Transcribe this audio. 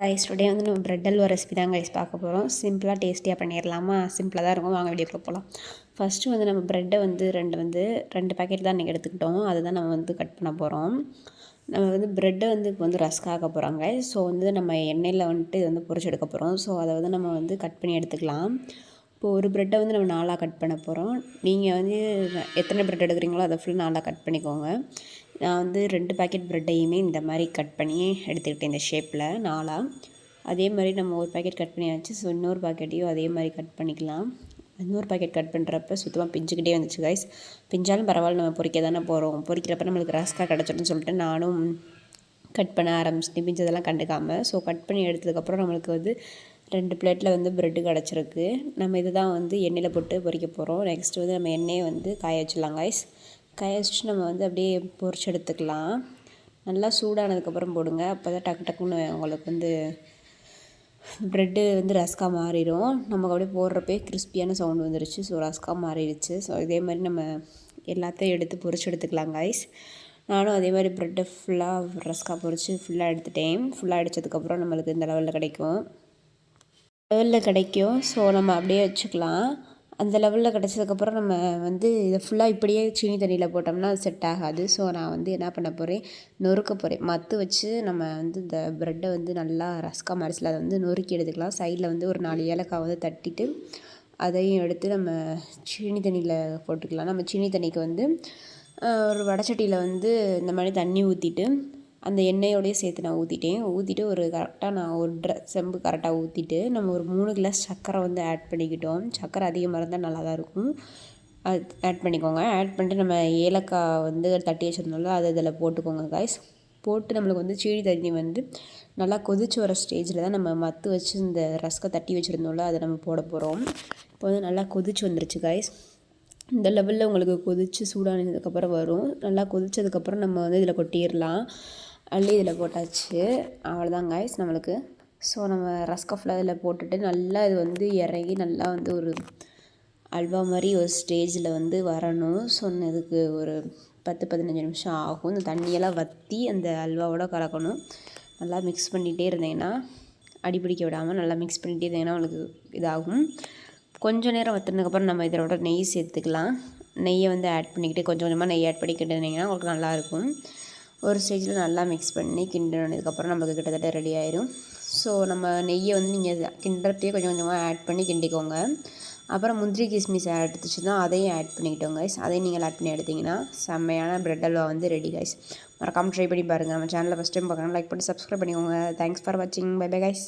Rice today வந்து நம்ம bread halwa recipe தான் கைஸ் பார்க்க போகிறோம் சிம்பிளாக டேஸ்டியாக பண்ணிடலாமா? சிம்பிளாக தான் இருக்கும். வாங்க வீடியோக்குள்ள போகலாம் ஃபஸ்ட்டு வந்து நம்ம ப்ரெட்டை வந்து ரெண்டு வந்து ரெண்டு பேக்கெட் தான் இன்றைக்கி எடுத்துக்கிட்டோம். அதுதான் நம்ம வந்து கட் பண்ண போகிறோம் நம்ம வந்து ப்ரெட்டை வந்து இப்போ வந்து ரஸ்க் ஆக்க போகிறாங்க ஸோ வந்து நம்ம எண்ணெயில் வந்துட்டு இது வந்து பொரிச்சு எடுக்க போகிறோம் ஸோ அதை வந்து நம்ம வந்து கட் பண்ணி எடுத்துக்கலாம். இப்போ ஒரு ப்ரெட்டை வந்து நம்ம நாலாக கட் பண்ண போகிறோம் நீங்கள் வந்து எத்தனை ப்ரெட் எடுக்கிறீங்களோ அதை ஃபுல் நாலாக கட் பண்ணிக்கோங்க. நான் வந்து ரெண்டு பேக்கெட் ப்ரெட்டையுமே இந்த மாதிரி கட் பண்ணி எடுத்துக்கிட்டேன் இந்த ஷேப்பில் நாலாக அதே மாதிரி நம்ம ஒரு பேக்கெட் கட் பண்ணியாச்சு ஸோ இன்னொரு பாக்கெட்டையும் அதே மாதிரி கட் பண்ணிக்கலாம். இன்னொரு பாக்கெட் கட் பண்ணுறப்ப சுத்தமாக பிஞ்சுக்கிட்டே வந்துச்சு கைஸ் பிஞ்சாலும் பரவாயில்ல நம்ம பொறிக்க தானே போகிறோம் பொறிக்கிறப்ப நம்மளுக்கு ரஸ்க்காக கிடச்சிடும்னு சொல்லிட்டு நானும் கட் பண்ண ஆரம்பிச்சிட்டு பிஞ்சதெல்லாம் கண்டுக்காமல் ஸோ கட் பண்ணி எடுத்ததுக்கப்புறம் நம்மளுக்கு வந்து ரெண்டு பிளேட்டில் வந்து ப்ரெட்டு கிடச்சிருக்கு. நம்ம இது தான் வந்து எண்ணெயில் போட்டு பொறிக்க போகிறோம் நெக்ஸ்ட்டு வந்து நம்ம எண்ணெயை வந்து காய வச்சிடலாம் கைஸ் காய வச்சுட்டு நம்ம வந்து அப்படியே பொரிச்சு எடுத்துக்கலாம். நல்லா சூடானதுக்கப்புறம் போடுங்க. அப்போ தான் டக்கு டக்குன்னு உங்களுக்கு வந்து ப்ரெட்டு வந்து ரஸ்கா மாறிடும். நமக்கு அப்படியே போடுறப்பே கிறிஸ்பியான சவுண்டு வந்துருச்சு. ஸோ ரஸ்கா மாறிடுச்சு. ஸோ இதே மாதிரி நம்ம எல்லாத்தையும் எடுத்து பொரிச்சு எடுத்துக்கலாம் கைஸ் நானும் அதே மாதிரி ப்ரெட்டை ஃபுல்லாக ரஸ்கா பொரித்து ஃபுல்லாக எடுத்துட்டேன். ஃபுல்லாக அடித்ததுக்கப்புறம் நம்மளுக்கு இந்த லெவலில் கிடைக்கும். லெவலில் கிடைக்கும். ஸோ நம்ம அப்படியே வச்சுக்கலாம். அந்த லெவலில் கிடச்சதுக்கப்புறம் நம்ம வந்து இதை ஃபுல்லாக இப்படியே சீனி தண்ணியில் போட்டோம்னா அது செட் ஆகாது. ஸோ நான் வந்து என்ன பண்ண போகிறேன் நொறுக்க போகிறேன் மத்து வச்சு நம்ம வந்து இந்த ப்ரெட்டை வந்து நல்லா ரஸ்கா மரிசில் அதை வந்து நொறுக்கி எடுத்துக்கலாம். சைடில் வந்து ஒரு நாலு ஏலக்காய் வந்து தட்டிட்டு அதையும் எடுத்து நம்ம சீனி தண்ணியில் போட்டுக்கலாம். நம்ம சீனி தண்ணிக்கு வந்து ஒரு வடச்சட்டியில் வந்து இந்த மாதிரி தண்ணி ஊற்றிட்டு அந்த எண்ணெயோடய சேர்த்து நான் ஊற்றிட்டேன் ஊற்றிட்டு ஒரு கரெக்டாக நான் ஒரு ட்ர செம்பு கரெக்டாக ஊற்றிட்டு நம்ம ஒரு மூணு கிளாஸ் சர்க்கரை வந்து ஆட் பண்ணிக்கிட்டோம். சர்க்கரை அதிகமாக இருந்தால் நல்லா தான் இருக்கும். அது ஆட் பண்ணிக்கோங்க. ஆட் பண்ணிட்டு நம்ம ஏலக்காய் வந்து தட்டி வச்சுருந்தோம்ல அதை இதில் போட்டுக்கோங்க காய்ஸ் போட்டு நம்மளுக்கு வந்து சீழி தண்ணி வந்து நல்லா கொதிச்சு வர ஸ்டேஜில் தான் நம்ம மத்து வச்சு இந்த ரஸ்கை தட்டி வச்சுருந்தோம்ல அதை நம்ம போட போகிறோம் இப்போ வந்து நல்லா கொதிச்சு வந்துருச்சு காய்ஸ் இந்த லெவலில் உங்களுக்கு கொதித்து சூடானதுக்கப்புறம் வரும். நல்லா கொதித்ததுக்கப்புறம் நம்ம வந்து இதில் கொட்டிடலாம். அள்ளி இதில் போட்டாச்சு. அவ்வளோதான் காய்ஸ் நம்மளுக்கு. ஸோ நம்ம ரஸ்கஃபில் அதில் இதில் போட்டுட்டு நல்லா இது வந்து இறங்கி நல்லா வந்து ஒரு அல்வா மாதிரி ஒரு ஸ்டேஜில் வந்து வரணும். சொன்னதுக்கு ஒரு பத்து பதினஞ்சு நிமிஷம் ஆகும். இந்த தண்ணியெல்லாம் வற்றி அந்த அல்வாவோட கலக்கணும். நல்லா மிக்ஸ் பண்ணிகிட்டே இருந்தீங்கன்னா அடிப்பிடிக்க விடாமல் நல்லா மிக்ஸ் பண்ணிகிட்டே இருந்தீங்கன்னா உங்களுக்கு இதாகும். கொஞ்சம் நேரம் வத்துனதுக்கப்புறம் நம்ம இதோட நெய் சேர்த்துக்கலாம். நெய்யை வந்து ஆட் பண்ணிக்கிட்டு கொஞ்சம் கொஞ்சமாக நெய் ஆட் பண்ணிக்கிட்டு இருந்தீங்கன்னா உங்களுக்கு நல்லாயிருக்கும். ஒரு ஸ்டேஜில் நல்லா மிக்ஸ் பண்ணி கிண்டினதுக்கப்புறம் நமக்கு கிட்டத்தட்ட ரெடி ஆயிரும். ஸோ நம்ம நெய்யை வந்து நீங்கள் கிண்டுறப்பையே கொஞ்சம் கொஞ்சமாக ஆட் பண்ணி கிண்டிக்கோங்க. அப்புறம் முந்திரி கிஸ்மிஸ் எடுத்துச்சு தான் அதையும் ஆட் பண்ணிக்கிட்டோம் கைஸ் அதையும் நீங்கள் ஆட் பண்ணி எடுத்திங்கன்னா செம்மையான ப்ரெட் அல்வா வந்து ரெடி கைஸ் மறக்காமல் ட்ரை பண்ணி பாருங்கள் நம்ம சேனலில் ஃபஸ்ட் டைம் பார்க்கணும் லைக் பண்ணி சப்ஸ்கிரைப் பண்ணிக்கோங்க. தேங்க்ஸ் ஃபார் வாட்சிங் பை பை கைஸ்